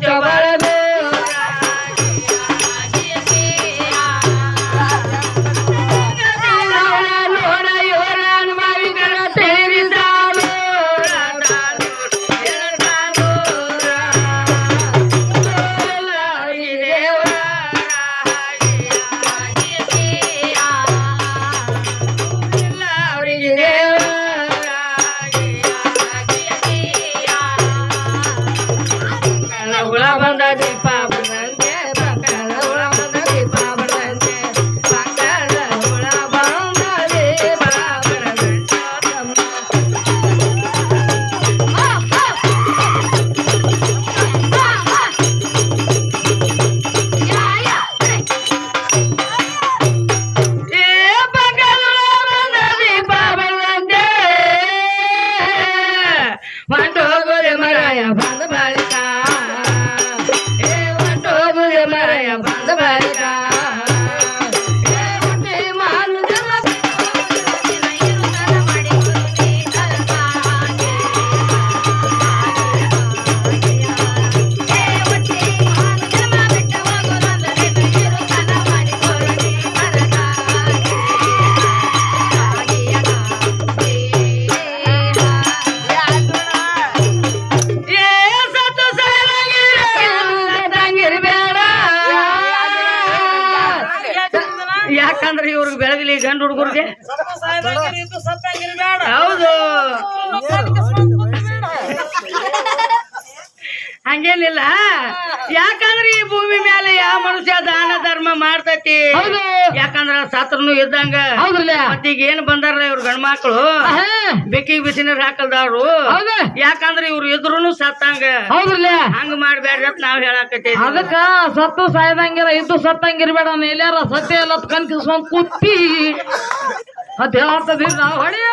Jawab ಗಂಡು ಹುಡುಗರಿಗೆ? ಹೌದು. ಹಂಗೇನಿಲ್ಲ. ಯಾಕಂದ್ರೆ ಈ ಭೂಮಿ ಮೇಲೆ ಯಾವ ಮನುಷ್ಯ ದಾನ ಧರ್ಮ ಮಾಡ್ತೈತಿ? ಯಾಕಂದ್ರ ಸತ್ರನು ಇದ್ದಂಗ. ಮತ್ತೀಗ ಏನ್ ಬಂದಾರಲ್ಲ ಇವ್ರ ಗಂಡ ಮಕ್ಳು ಬೆಕ್ಕಿಗೆ ಬಿಸಿ ನೀರ್ ಹಾಕಲ್ದವ್ರು ಯಾಕಂದ್ರ ಇವ್ರು ಇದ್ರು ಸತ್ತಂಗ. ಹಂಗ ಮಾಡ್ಬೇಡ್ರಿ ಅಂತ ನಾವ್ ಹೇಳಾಕತ್ತೀವಿ. ಅದಕ್ಕ ಸತ್ತು ಸಾಯ್ದಂಗಿರ ಇದ್ದು ಸತ್ತಂಗಿರ್ಬೇಡ ಎಲ್ಲಾರ ಸತ್ಯ ಎಲ್ಲ ಕನ್ಕಿಸ್ಕೊಂಡ್ ಕುತ್ತಿ ಅದೇ ಹೇಳತ್ತದ ನಾವು ಹೊಡೆಯ.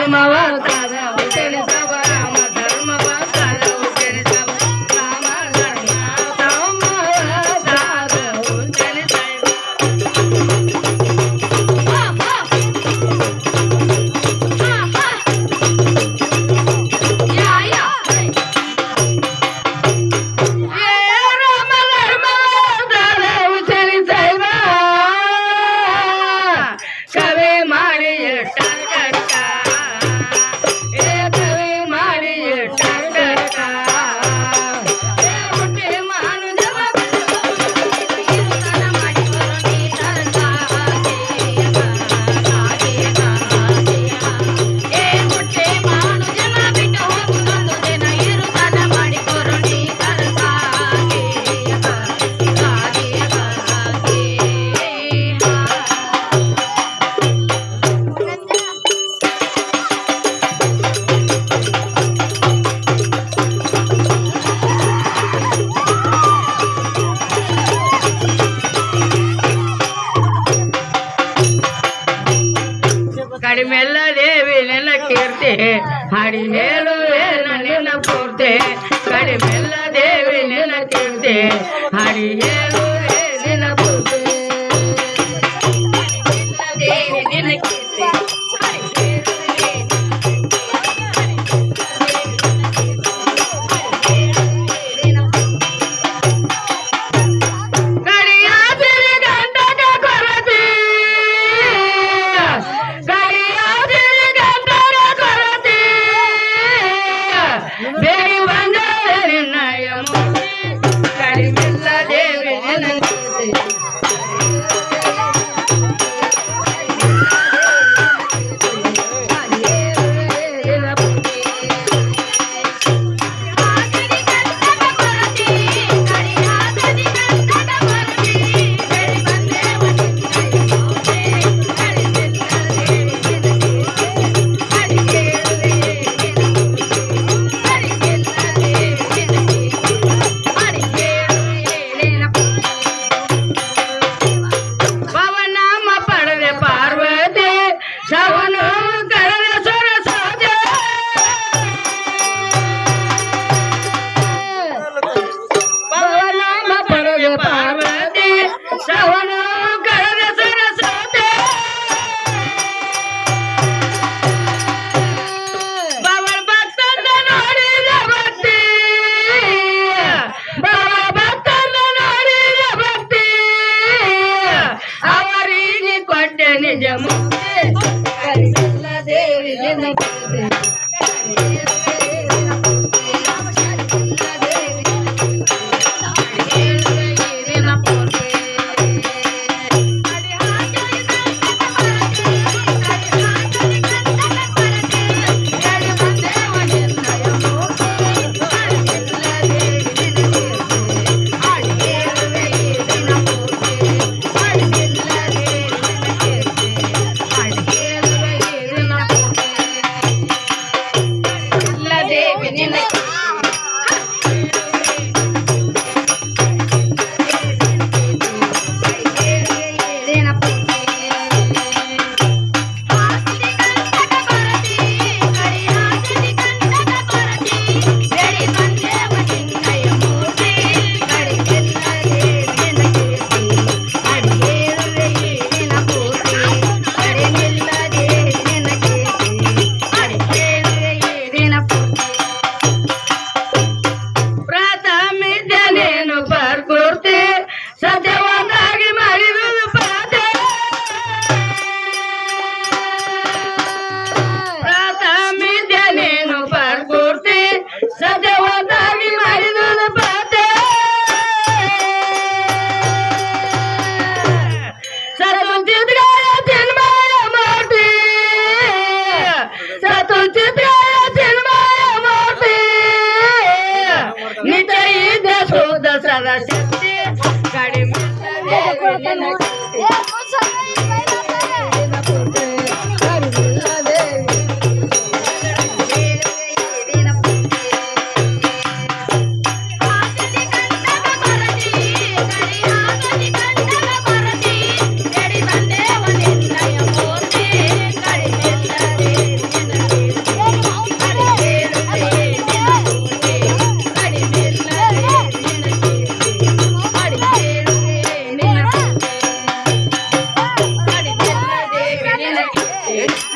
ಧರ್ಮವ Thank you. Hey.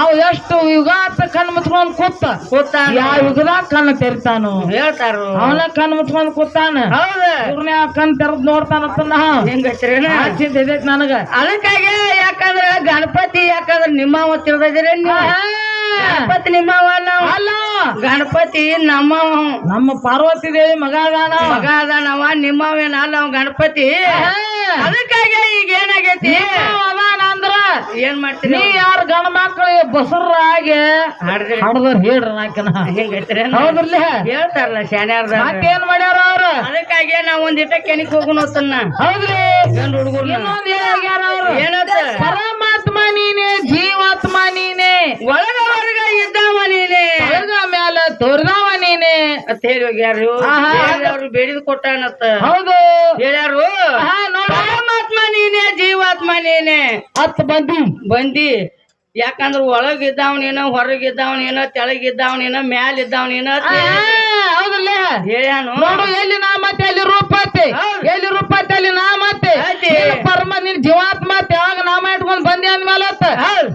ಅವ್ ಎಷ್ಟು ಯುಗಾತ ಕಣ್ ಮುತ್ಕೊಂಡ್ ಕೂತ? ಕೂತ ಯಾವ ಯುಗದಾಗ ಕಣ್ಣು ತೆರಿತಾನು? ಹೇಳ್ತಾರ. ಅವನ ಕಣ್ ಮುತ್ಕೊಂಡ್ ಕೂತಾನ? ಇವ್ರನ್ನ ಕಣ್ ತೆರದ್ ನೋಡ್ತಾನ ಚಿಂತೆ ಇದೈತ್ ನನಗ. ಅದಕ್ಕಾಗಿ ಯಾಕಂದ್ರ ಗಣಪತಿ ಯಾಕಂದ್ರ ನಿಮ್ಮ ತಿಳಿದಿರಿ ನಿಮ್ಮ ಗಣಪತಿ ನಿಮ್ಮ ನಾವು ಅಲ್ಲ. ಗಣಪತಿ ನಮ್ಮ ನಮ್ಮ ಪಾರ್ವತಿ ದೇವಿ ಮಗ ಅದಾನ. ಮಗ ಅದಾನವ ನಾವು ಅವ ಗಣಪತಿ. ಅದಕ್ಕಾಗಿ ಈಗ ಏನಾಗೈತಿ? ಅದಾನ ಅಂದ್ರ ಏನ್ ಮಾಡ್ತೀನಿ ನೀ ಯಾರು ಗಣ ಮಕ್ಕಳು ಬಸರಾಗಿ ಹಡದ್ರ ಹೇಳ್ರಿ ನಾಕಿನ. ಹೌದ್ರಲ್ಲ? ಹೇಳ್ತಾರಲ್ಲ ಶಾನ್ಯಾರ್ದ ಏನ್ ಮಾಡ್ಯಾರ ಅವ್ರ? ಅದಕ್ಕಾಗಿ ನಾವ್ ಒಂದಿಟ ಕೆನಿಕ್ ಹೋಗುಣ ಹೌದ್ರಿ. ಹುಡುಗರು ಹುಡುಗರ್ನ? ಇನ್ನೊಂದ್ ಏನ್ ಆಗ್ಯಾರ ಅವ್ರು? ಏನತ್ತ? ಪರಮಾತ್ಮ ನೀನೆ ಜೀವಾತ್ಮ ನೀನೆ ಒಳಗ ಹೊರಗ ಇದ್ದಾವ ನೀನೆ. ಹೊರಗ ಮ್ಯಾಲ ತೋರ್ದವ ನೀನೆ. ಅಂತ ಹೇಳಿ ಹೋಗ್ಯಾರು. ಅವ್ರು ಬೇಡಿದ್ ಕೊಟ್ಟಾನತ್ತ ಹೌದು. ಹೇಳ್ಯಾರು ಪರಮಾತ್ಮ ನೀನೆ ಜೀವಾತ್ಮ ನೀನೆ. ಹತ್ ಬಂದಿ. ಬಂದಿ. ಯಾಕಂದ್ರ ಒಳಗ್ ಇದ್ದಾವನೇನೋ ಹೊರಗ್ ಇದ್ದಾವನೇನೋ ಹೌದಲ್ಲ? ನೋಡು ಎಲ್ಲಿ ನಾ ಮತ್ತೆ ಅಲ್ಲಿ ರೂಪತೆ ಐತಿ? ಹೌದು. ಎಲ್ಲಿ ರೂಪ ಐತಿ ಅಲ್ಲಿ ನಾ. ನಿನ್ನ ಪರಮ ನಿನ್ ಜೀವಾತ್ಮ ಯಾವಾಗ ನಾಮ ಇಟ್ಕೊಂಡ್ ಬಂದಿ ಅಂದ್ಮೇಲೆ.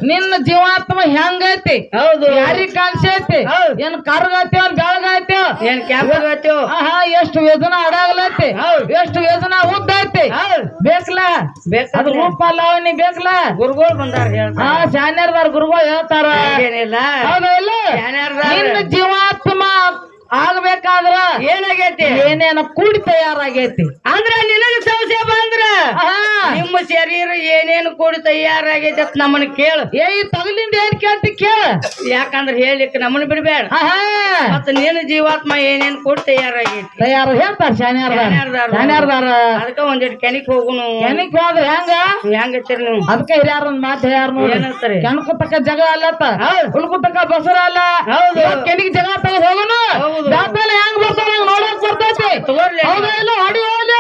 ನಿನ್ನ ಜೀವಾತ್ಮ ಹೆಂಗೈತಿ ಹೌದು. ಯಾರಿಗ್ ಕಾಣಿಸೈತಿ. ಏನ್ ಕರ್ಗೈತಿ ಏನ್ ಬೆಳಗೈತಿ ಏನ್ ಕ್ಯಾಪ್ ಹಾ ಎಷ್ಟು ವೇದನ ಅಡಾಗ್ಲೈತಿ. ಎಷ್ಟು ವೇದನ ಉದ್ದೈತಿ ಬೇಕಲ? ಬೇಕಲ್ಲ ಅದು ರೂಪ ಲಾವಣಿ ಬೇಕಲ್ಲ ಗುರುಗಳು ಬಂದಾರ ಹಾ ಶಾನ್ಯರ್ದಾರ್ ಗುರುಗಳು ಹೇಳ್ತಾರ. ಏನಿಲ್ಲ ಹೌದಾ ಇಲ್ಲ. ನಿನ್ನ ಜೀವಾತ್ಮ ಆಗ್ಬೇಕಾದ್ರ ಏನಾಗೈತಿ? ಏನೇನ ಕೂಡಿ ತಯಾರಾಗೈತಿ? ಅಂದ್ರ ನಿನಗ ಸಂಶಯ ಬಂದ್ರ. ನಿಮ್ಮ ಶರೀರ ಏನೇನು ಕೂಡಿ ತಯಾರಾಗೈತಿ ಅಂತ ನಮ್ಮನ್ನ ಕೇಳು. ಏಯ್ ಈ ತಗಲಿಂದ ಏನ್ ಕೇಳ್ತಿ ಕೇಳ? ಯಾಕಂದ್ರೆ ಹೇಳಿಕ್ ನಮ್ಮನ್ನ ಬಿಡ್ಬೇಡ. ಮತ್ತ ನಿನ್ನ ಜೀವಾತ್ಮ ಏನೇನ್ ಕೂಡಿ ತಯಾರಾಗೈತಿ? ತಯಾರ ಹೇಳ್ತಾರ ಶನಿಯಾರ್ದಾರ. ಅದಕ್ಕ ಒಂದಿಟ್ಟು ಕೆನಿಕ್ ಹೋಗುನು. ಕೆನಿಕ್ ಹೋದ್ರ ಹೆಂಗ? ಹೆಂಗತ್ತೀರಿ ನೀವು? ಅದಕ್ಕ ಹಿರಿಯಾರ ಒಂದ್ ಮಾತು ಹೇಳ್ಯಾರ ನೋಡಿ. ಕೆಣಕುತಕ್ಕ ಜಗ ಅಲ್ಲತ್ತ ಹೌದು. ಉಳ್ಕುತಕ್ಕ ಬಸರ ಅಲ್ಲ. ಹೌದು. ಕೆನಿಗೆ ಜಗ ತಗ ಹೋಗುನು. ಹೆಂಗ್ ಬರ್ತಾರ ನೋಡಕ್ ಬರ್ತೈತಿ? ತಗೋರ್ಲಿ ಹೌದಾ ಇಲ್ಲ? ಹೊಡಿ ಹೋಗ್ಲಿ